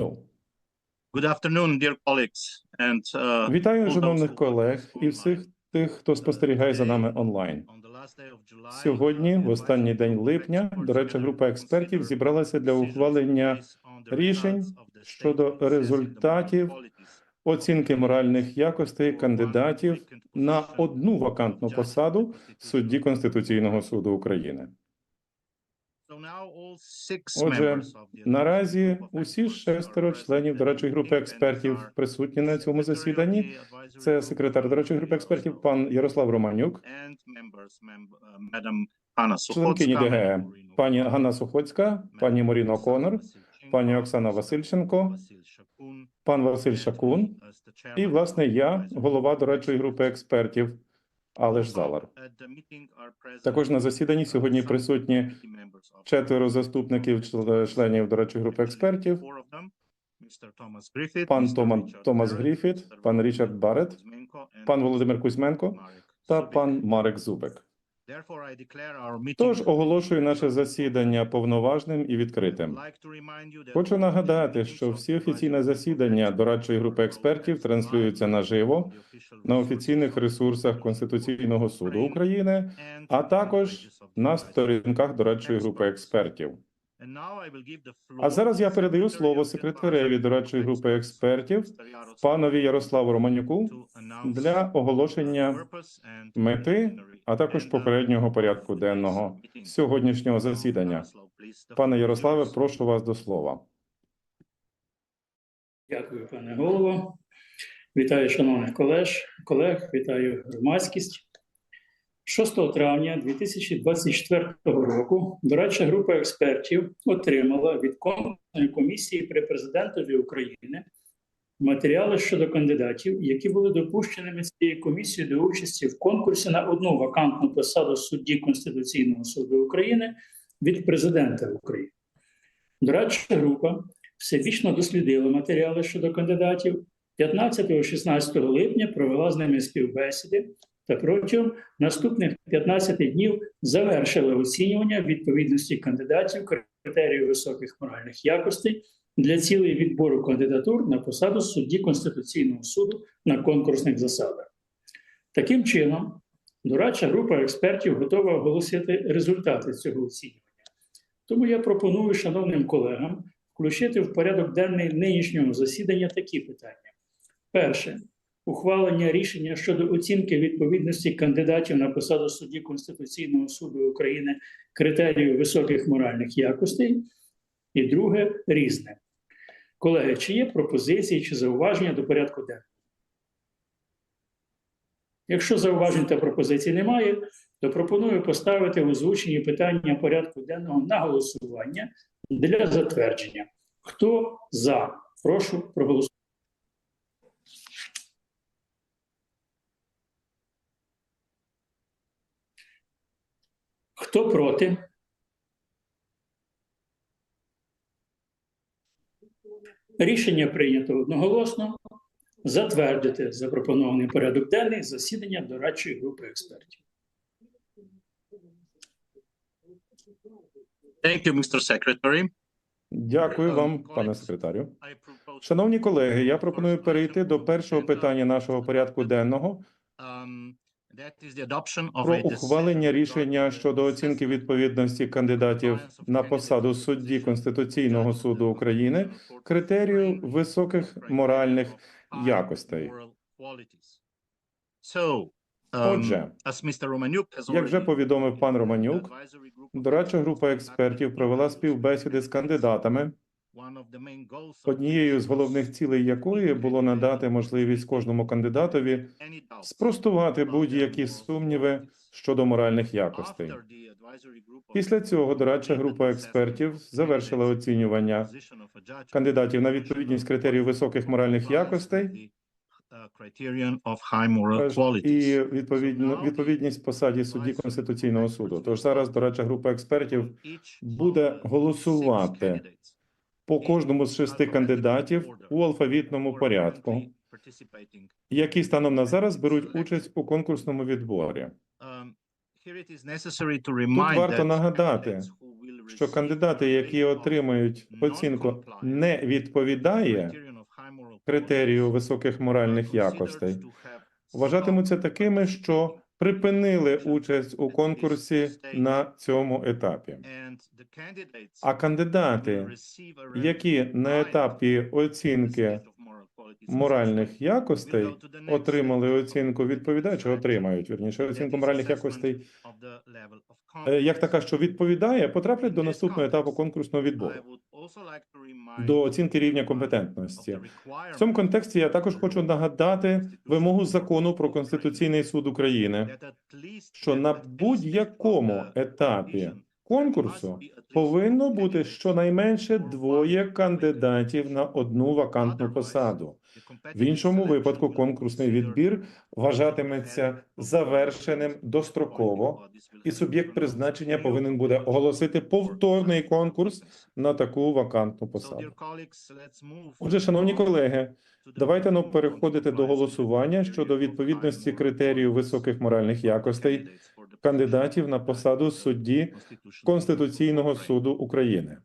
Good afternoon, dear colleagues, and uh, Вітаю шановних колег і всіх тих, хто спостерігає за нами онлайн. of July, Сьогодні, в останній день липня, experts дорадча група експертів зібралася для ухвалення рішень щодо результатів оцінки моральних якостей кандидатів на одну вакантну посаду судді Конституційного суду України. So now all six Отже, Наразі усі шестеро членів дорадчої групи експертів присутні на цьому засіданні. Це секретар дорадчої групи експертів пан Ярослав Романюк, uh, членкині Сухоцька, ДГ, Madam Marino пані Ганна Сухоцька, пані Моріно Конор, пані Оксана Васильченко, пан Василь Шакун і, власне, я, голова дорадчої групи експертів Алеш Залар. Також на засіданні сьогодні присутні четверо заступників чле- членів дорадчої групи експертів, пан Томан Томас Гріфіт, пан Річард Барет, пан Володимир Кузьменко та пан Марек Зубик. Тож оголошую наше засідання повноважним і відкритим. Хочу нагадати, що всі офіційні засідання дорадчої групи експертів транслюються наживо на офіційних ресурсах Конституційного суду України, а також на сторінках дорадчої групи експертів. А зараз я передаю слово секретареві дорадчої групи експертів панові Ярославу Романюку для оголошення мети, а також попереднього порядку денного сьогоднішнього засідання. Пане Ярославе, прошу вас до слова. Дякую, пане голово. Вітаю шановних колег, колег, вітаю громадськість. 6 травня 2024 року дорадча група експертів отримала від конкурсної комісії при президентові України матеріали щодо кандидатів, які були допущеними цією комісією до участі в конкурсі на одну вакантну посаду судді Конституційного суду України від президента України. Дорадча група всебічно дослідила матеріали щодо кандидатів. 15-16 липня провела з ними співбесіди та протягом наступних 15 днів завершила оцінювання відповідності кандидатів критерію високих моральних якостей для цілей відбору кандидатур на посаду судді Конституційного суду на конкурсних засадах. Таким чином, дорадча група експертів готова оголосити результати цього оцінювання. Тому я пропоную шановним колегам включити в порядок денний нинішнього засідання такі питання. Перше ухвалення рішення щодо оцінки відповідності кандидатів на посаду судді Конституційного суду України критерію високих моральних якостей. І друге різне. Колеги, чи є пропозиції чи зауваження до порядку денного? Якщо зауважень та пропозицій немає, то пропоную поставити озвучені питання порядку денного на голосування для затвердження. Хто за? Прошу проголосувати. Хто проти? Рішення прийнято одноголосно. Затвердити запропонований порядок денний засідання дорадчої групи експертів. Thank you, Mr. Secretary. Дякую вам, пане секретарю. Шановні колеги, я пропоную перейти до першого питання нашого порядку денного Um, про ухвалення рішення щодо оцінки відповідності кандидатів на посаду судді Конституційного суду України критерію високих моральних якостей. So, Отже, як вже повідомив пан Романюк, дорадча група експертів провела співбесіди з кандидатами, Однією з головних цілей якої було надати можливість кожному кандидатові спростувати будь-які сумніви щодо моральних якостей. Після цього дорадча група експертів завершила оцінювання кандидатів на відповідність критерію високих моральних якостей uh, qualities. і відповідно відповідність посаді судді конституційного суду. Тож зараз дорадча група експертів буде голосувати по кожному з шести кандидатів у алфавітному порядку, які станом на зараз беруть участь у конкурсному відборі. Тут варто нагадати, що кандидати, які отримають оцінку, не відповідає критерію високих моральних якостей, вважатимуться такими, що припинили участь у конкурсі на цьому етапі. А кандидати, які на етапі оцінки моральних якостей отримали оцінку відповідаючи, отримають вірніше оцінку моральних якостей, е, як така, що відповідає, потраплять до наступного етапу конкурсного відбору до оцінки рівня компетентності. В цьому контексті я також хочу нагадати вимогу закону про конституційний суд України, що на будь-якому етапі конкурсу повинно бути щонайменше двоє кандидатів на одну вакантну посаду. В іншому випадку конкурсний відбір вважатиметься завершеним достроково, і суб'єкт призначення повинен буде оголосити повторний конкурс на таку вакантну посаду. Отже, шановні колеги, давайте ну переходити до голосування щодо відповідності критерію високих моральних якостей кандидатів на посаду судді Конституційного суду України.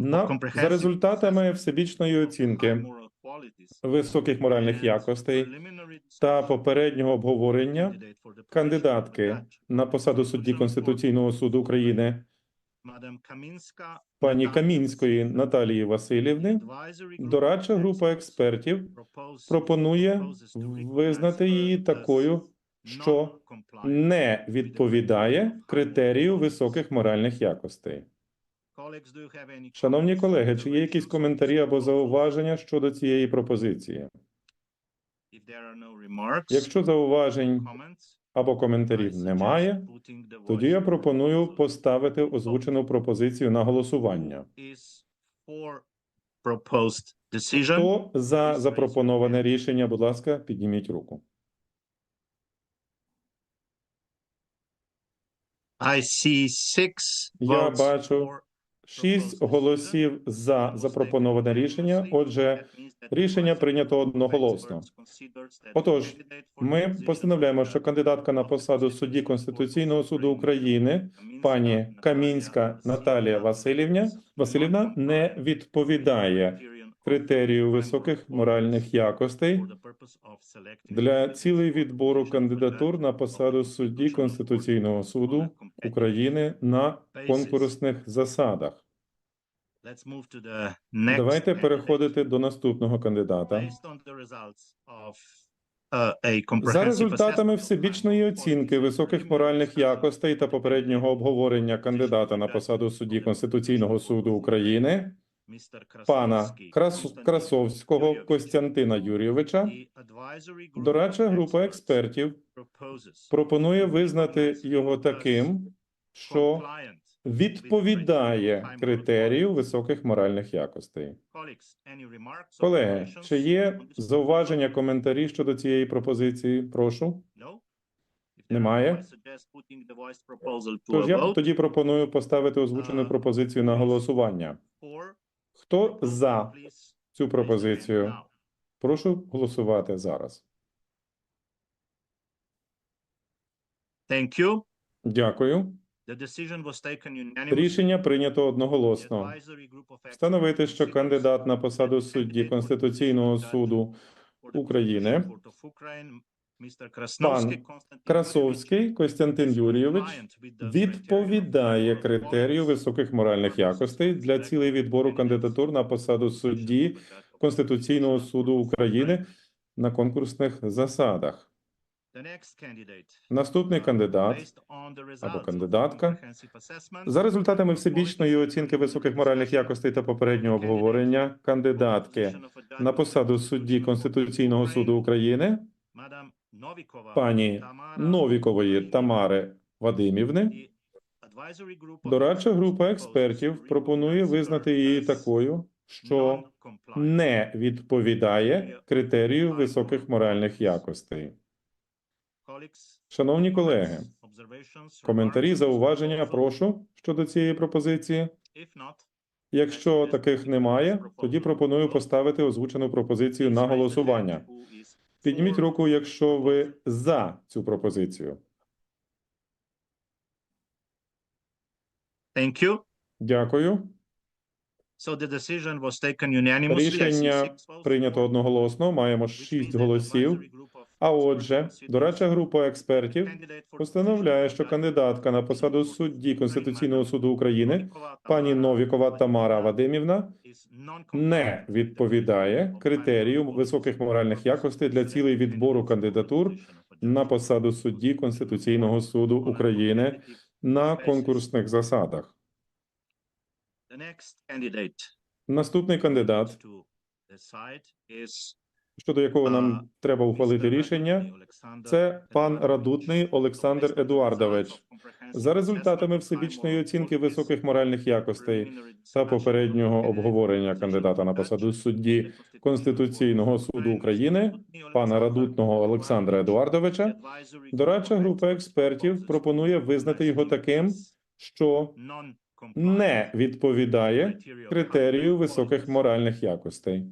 На, за результатами всебічної оцінки високих моральних якостей та попереднього обговорення кандидатки на посаду судді Конституційного суду України пані Камінської Наталії Васильівни, дорадча група експертів пропонує визнати її такою, що не відповідає критерію високих моральних якостей. Шановні колеги, чи є якісь коментарі або зауваження щодо цієї пропозиції? Якщо зауважень або коментарів немає, тоді я пропоную поставити озвучену пропозицію на голосування. Хто за запропоноване рішення, будь ласка, підніміть руку. I see six Я votes бачу for Шість голосів за запропоноване рішення. Отже, рішення прийнято одноголосно. Отож, ми постановляємо, що кандидатка на посаду судді Конституційного суду України, пані Камінська Наталія Васильівна, Васильівна не відповідає критерію високих моральних якостей для цілей відбору кандидатур на посаду судді Конституційного суду України на конкурсних засадах. Давайте переходити до наступного кандидата. За результатами всебічної оцінки високих моральних якостей та попереднього обговорення кандидата на посаду судді Конституційного суду України пана Крас... Красовського Костянтина Юрійовича, дорадча група експертів пропонує визнати його таким, що відповідає критерію високих моральних якостей. Колеги, чи є зауваження, коментарі щодо цієї пропозиції? Прошу. Немає? Тож я тоді пропоную поставити озвучену пропозицію на голосування. Хто за цю пропозицію? Прошу голосувати зараз. Thank you. Дякую. Рішення прийнято одноголосно. Встановити, що кандидат на посаду судді Конституційного суду України, Konstantin Красовський Костянтин Юрійович, відповідає критерію високих моральних якостей для цілей відбору кандидатур на посаду судді Конституційного суду України на конкурсних засадах. Наступний uh, кандидат або кандидатка. за результатами всебічної оцінки високих моральних якостей та попереднього обговорення кандидатки на посаду судді Конституційного суду України пані Новікової Тамари Вадимівни. Дорадча група експертів пропонує визнати її такою, що не відповідає критерію високих моральних якостей. Шановні колеги, коментарі, зауваження, прошу щодо цієї пропозиції. Якщо таких немає, тоді пропоную поставити озвучену пропозицію на голосування. Підніміть руку, якщо ви за цю пропозицію. Thank you. Дякую. So the decision was taken unanimously. Рішення прийнято одноголосно. Маємо шість голосів. А отже, дорадча група експертів постановляє, що кандидатка на посаду судді Конституційного суду України пані Новікова Тамара Вадимівна не відповідає критерію високих моральних якостей для цілей відбору кандидатур на посаду судді Конституційного суду України на конкурсних засадах. Наступний кандидат, щодо якого нам треба ухвалити рішення, це пан Радутний Олександр Едуардович. За результатами всебічної оцінки високих моральних якостей та попереднього обговорення кандидата на посаду судді Конституційного суду України, пана Радутного Олександра Едуардовича, дорадча група експертів пропонує визнати його таким, що не відповідає критерію високих моральних якостей.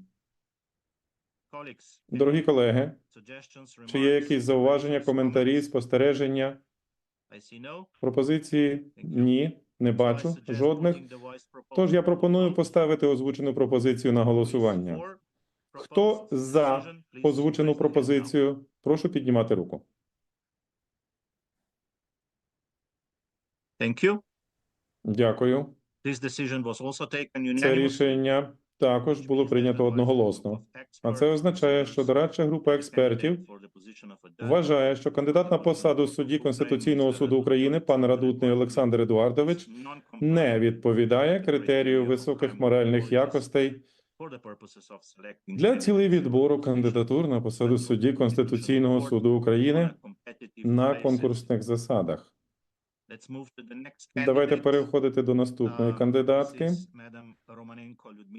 Дорогі колеги, чи є якісь зауваження, коментарі, спостереження, пропозиції? Ні, не бачу жодних. Тож я пропоную поставити озвучену пропозицію на голосування. Хто за Озвучену пропозицію, прошу піднімати руку. Дякую. Це рішення також було прийнято одноголосно. А це означає, що дорадча група експертів вважає, що кандидат на посаду судді Конституційного суду України, пан Радутний Олександр Едуардович, не відповідає критерію високих моральних якостей для цілей відбору кандидатур на посаду судді Конституційного суду України на конкурсних засадах. Давайте переходити до наступної кандидатки.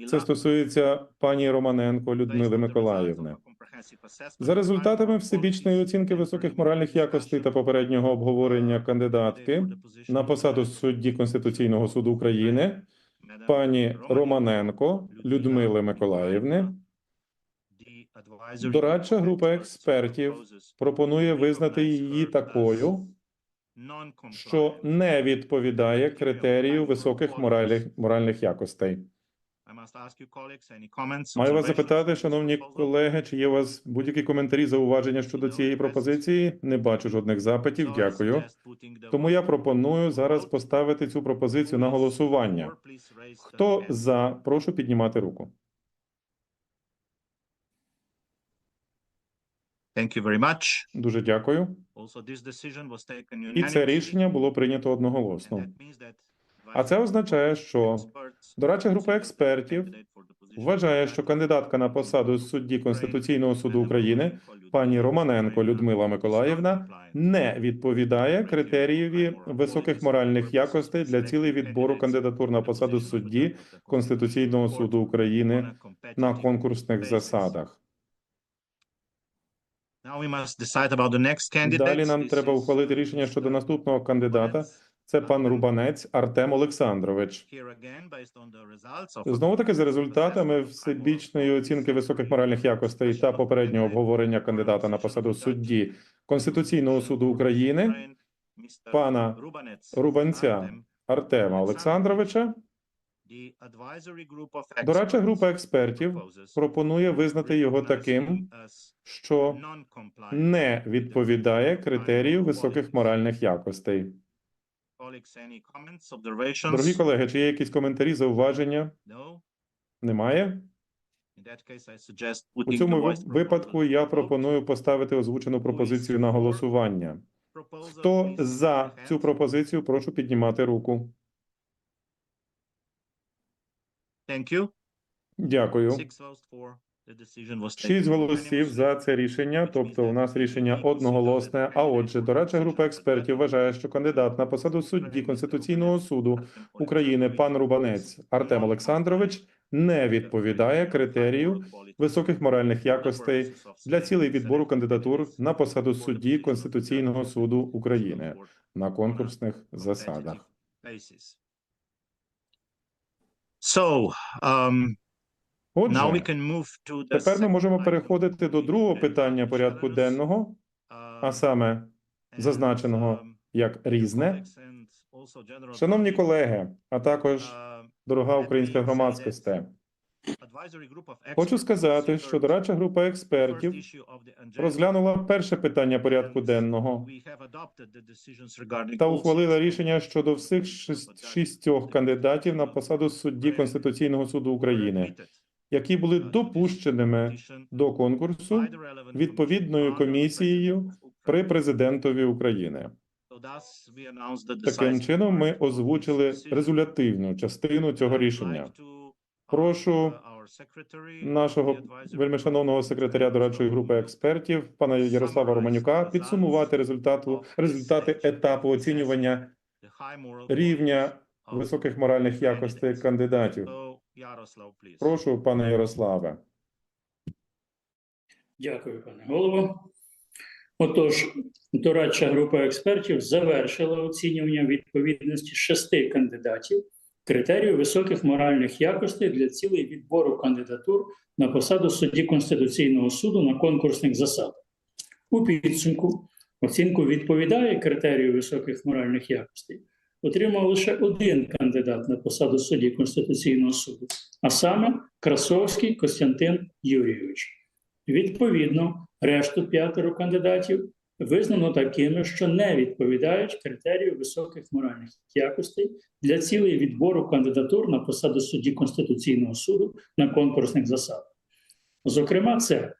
Це стосується пані Романенко Людмили Миколаївни. За результатами всебічної оцінки високих моральних якостей та попереднього обговорення кандидатки на посаду судді Конституційного суду України, пані Романенко Людмили Миколаївни, дорадча група експертів пропонує визнати її такою, що не відповідає критерію високих моральних, моральних якостей. Маю вас запитати, шановні колеги, чи є у вас будь-які коментарі, зауваження щодо цієї пропозиції? Не бачу жодних запитів. Дякую. Тому я пропоную зараз поставити цю пропозицію на голосування. Хто за? Прошу піднімати руку. Thank you very much. Дуже дякую. І це рішення було прийнято одноголосно. А це означає, що дорадча група експертів вважає, що кандидатка на посаду судді Конституційного суду України, пані Романенко Людмила Миколаївна, не відповідає критерієві високих моральних якостей для цілей відбору кандидатур на посаду судді Конституційного суду України на конкурсних засадах. Далі нам треба ухвалити рішення щодо наступного кандидата. Це пан Рубанець Артем Олександрович. Знову таки, за результатами всебічної оцінки високих моральних якостей та попереднього обговорення кандидата на посаду судді Конституційного суду України пана Рубанця Артема Олександровича, дорадча група експертів пропонує визнати його таким, що не відповідає критерію високих моральних якостей. Дорогі колеги, чи є якісь коментарі, зауваження? Немає? У цьому випадку я пропоную поставити озвучену пропозицію на голосування. Хто за цю пропозицію, прошу піднімати руку. Дякую. Шість голосів за це рішення, тобто у нас рішення одноголосне. А отже, дорадча група експертів вважає, що кандидат на посаду судді Конституційного суду України пан Рубанець Артем Олександрович не відповідає критерію високих моральних якостей для цілей відбору кандидатур на посаду судді Конституційного суду України на конкурсних засадах. So, um, Отже, тепер ми можемо переходити до другого питання порядку денного, Um, а саме зазначеного um, як різне. Шановні колеги, а також дорога українська громадськості, хочу сказати, що дорадча група експертів розглянула перше питання порядку денного та ухвалила рішення щодо всіх шість- шістьох кандидатів на посаду судді Конституційного суду України, які були допущеними до конкурсу відповідною комісією при президентові України. Таким чином, ми озвучили резолютивну частину цього рішення. Прошу нашого вельмишановного секретаря дорадчої групи експертів, пана Ярослава Романюка, підсумувати результату результати етапу оцінювання рівня високих моральних якостей кандидатів. Прошу, пане Ярославе. Дякую, пане голово. Отож, дорадча група експертів завершила оцінювання відповідності шести кандидатів критерію високих моральних якостей для цілей відбору кандидатур на посаду судді Конституційного суду на конкурсних засадах. У підсумку оцінку відповідає критерію високих моральних якостей. Отримав лише один кандидат на посаду судді Конституційного суду, а саме Красовський Костянтин Юрійович. Відповідно, решту п'ятеро кандидатів визнано такими, що не відповідають критерію високих моральних якостей для цілей відбору кандидатур на посаду судді Конституційного суду на конкурсних засадах. Зокрема, це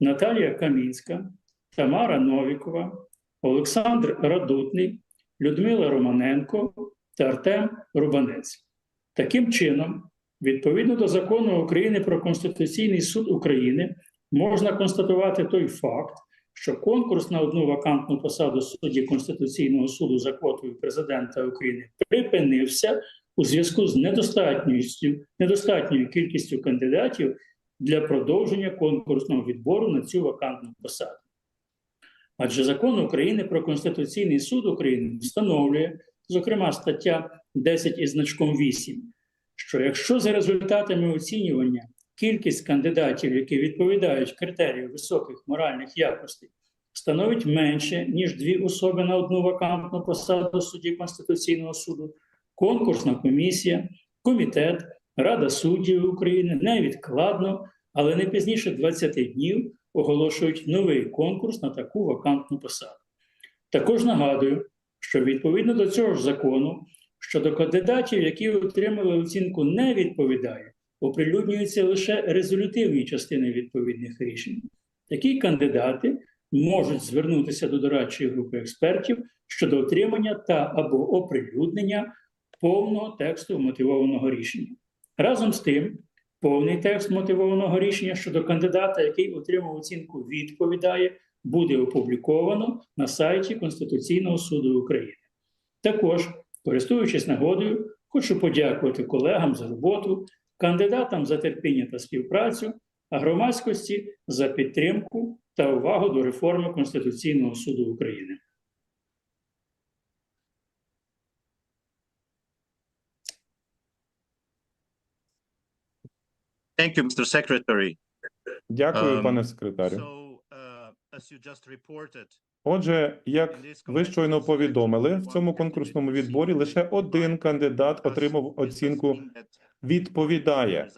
Наталія Камінська, Тамара Новікова, Олександр Радутний, Людмила Романенко та Артем Рубанець. Таким чином, відповідно до закону України про Конституційний суд України, можна констатувати той факт, що конкурс на одну вакантну посаду судді Конституційного суду за квотою президента України припинився у зв'язку з недостатністю, недостатньою кількістю кандидатів для продовження конкурсного відбору на цю вакантну посаду. Адже закон України про Конституційний суд України встановлює, зокрема, стаття 10 із значком 8, що якщо за результатами оцінювання кількість кандидатів, які відповідають критерію високих моральних якостей, становить менше, ніж дві особи на одну вакантну посаду судді Конституційного суду, конкурсна комісія, комітет, Рада суддів України невідкладно, але не пізніше 20 днів оголошують новий конкурс на таку вакантну посаду. Також нагадую, що відповідно до цього ж закону щодо кандидатів, які отримали оцінку не відповідає, оприлюднюються лише резолютивні частини відповідних рішень. Такі кандидати можуть звернутися до дорадчої групи експертів щодо отримання та або оприлюднення повного тексту мотивованого рішення. Разом з тим, повний текст мотивованого рішення щодо кандидата, який отримав оцінку, відповідає, буде опубліковано на сайті Конституційного суду України. Також, користуючись нагодою, хочу подякувати колегам за роботу, кандидатам за терпіння та співпрацю, а громадськості за підтримку та увагу до реформи Конституційного суду України. Thank you, Mr. Secretary. Дякую, Ем, пане секретарю. So, uh, as you just reported, Отже, як ви щойно повідомили, в цьому конкурсному відборі лише один кандидат отримав оцінку відповідає.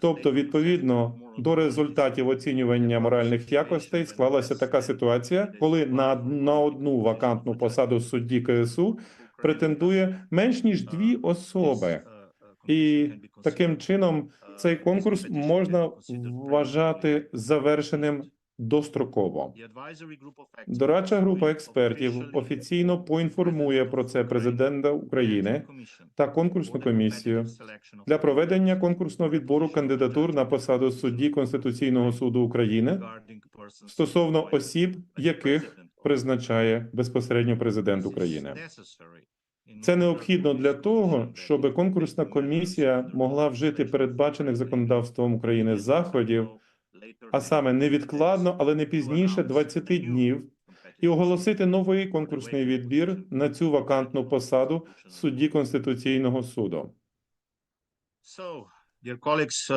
Тобто, відповідно до результатів оцінювання моральних якостей склалася така ситуація, коли на, на одну вакантну посаду судді КСУ претендує менш ніж дві особи. І таким чином цей конкурс можна вважати завершеним достроково. Дорадча група експертів офіційно поінформує про це президента України та конкурсну комісію для проведення конкурсного відбору кандидатур на посаду судді Конституційного суду України стосовно осіб, яких призначає безпосередньо президент України. Це необхідно для того, щоб конкурсна комісія могла вжити передбачених законодавством України заходів, а саме невідкладно, але не пізніше 20 днів, і оголосити новий конкурсний відбір на цю вакантну посаду судді Конституційного суду.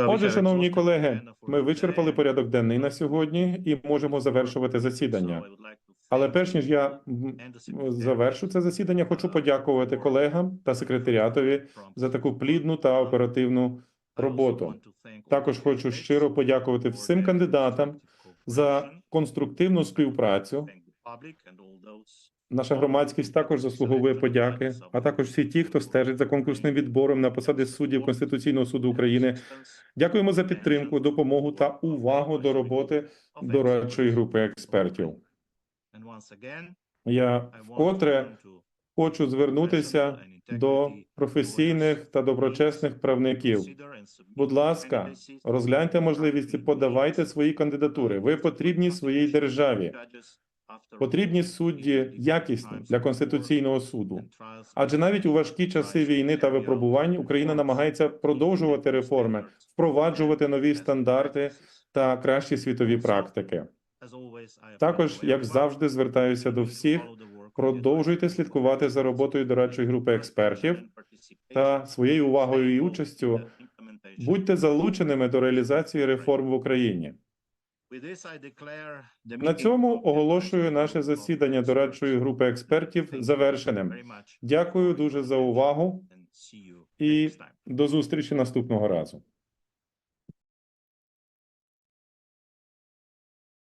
Отже, шановні колеги, ми вичерпали порядок денний на сьогодні і можемо завершувати засідання. Але перш ніж я завершу це засідання, хочу подякувати колегам та секретаріатові за таку плідну та оперативну роботу. Також хочу щиро подякувати всім кандидатам за конструктивну співпрацю. Наша громадськість також заслуговує подяки, а також всі ті, хто стежить за конкурсним відбором на посади суддів Конституційного суду України. Дякуємо за підтримку, допомогу та увагу до роботи дорадчої групи експертів. Я вкотре хочу звернутися до професійних та доброчесних правників. Будь ласка, розгляньте можливість і подавайте свої кандидатури. Ви потрібні своїй державі. Потрібні судді якісні для конституційного суду. Адже навіть у важкі часи війни та випробувань Україна намагається продовжувати реформи, впроваджувати нові стандарти та кращі світові практики. Також, як завжди, звертаюся до всіх. Продовжуйте слідкувати за роботою дорадчої групи експертів та своєю увагою і участю будьте залученими до реалізації реформ в Україні. На цьому оголошую наше засідання дорадчої групи експертів завершеним. Дякую дуже за увагу і до зустрічі наступного разу.